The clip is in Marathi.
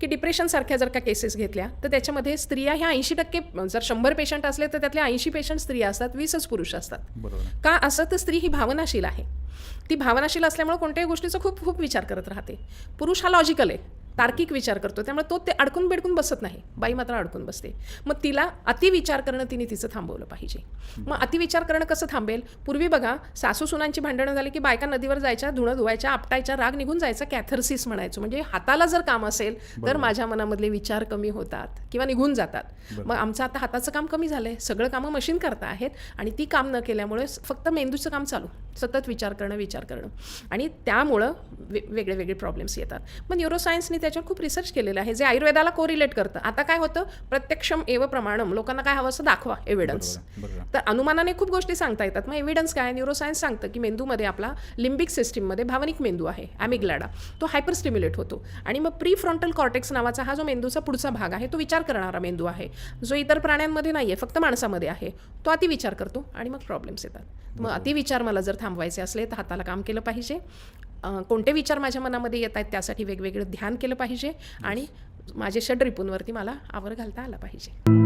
की डिप्रेशनसारख्या जर का केसेस घेतल्या तर त्याच्यामध्ये स्त्रिया ह्या ऐंशी टक्के जर शंभर पेशंट असले तर त्यातल्या ऐंशी पेशंट स्त्रिया असतात वीसच पुरुष असतात. का असं? तर स्त्री ही भावनाशील आहे. ती भावनाशील असल्यामुळे कोणत्याही गोष्टीचा खूप खूप विचार करत राहते. पुरुष हा लॉजिकल आहे. तार्किक विचार करतो त्यामुळे तो ते अडकून बेडकून बसत नाही. बाई मात्र अडकून बसते. मग तिला अतिविचार करणं तिने तिचं थांबवलं पाहिजे. मग अतिविचार करणं कसं थांबेल? पूर्वी बघा सासू सुनांची भांडणं झाली की बायका नदीवर जायच्या धुणं धुवायच्या आपटायच्या राग निघून जायचा कॅथर्सिस म्हणायचो. म्हणजे हाताला जर काम असेल तर माझ्या मनामधले विचार कमी होतात किंवा निघून जातात. मग आमचं आता हाताचं काम कमी झालंय. सगळं कामं मशीन करता आहेत आणि ती काम न केल्यामुळे फक्त मेंदूचं काम चालू. सतत विचार करणं विचार करणं. आणि त्यामुळं वे वेगळे वेगळे प्रॉब्लेम्स येतात. मग न्यूरोसायन्सने त्याच्यावर खूप रिसर्च केलेलं आहे. जे आयुर्वेदाला कोरिलेट करतं. आता काय होतं? प्रत्यक्षम एव प्रमाणम. लोकांना काय हवं असं दाखवा एव्हिडन्स तर अनुमानाने खूप गोष्टी सांगता येतात. मग एव्हिडन्स काय? न्यूरोसायन्स सांगतं की मेंदूमध्ये आपला लिम्बिक सिस्टीममध्ये भावनिक मेंदू आहे ॲमिग्लॅडा तो हायपर स्टिम्युलेट होतो. आणि मग प्री फ्रंटल कॉर्टेक्स नावाचा हा जो मेंदूचा पुढचा भाग आहे तो विचार करणारा मेंदू आहे. जो इतर प्राण्यांमध्ये नाही आहे फक्त माणसामध्ये आहे. तो अतिविचार करतो आणि मग प्रॉब्लेम्स येतात. मग अतिविचार मला जर थांबवायचे असले तर हाताला काम केलं पाहिजे. कोणते विचार माझ्या मनामध्ये येत आहेत त्यासाठी वेगवेगळं ध्यान केलं पाहिजे. आणि माझे षड रिपूंवरती मला आवर घालता आला पाहिजे.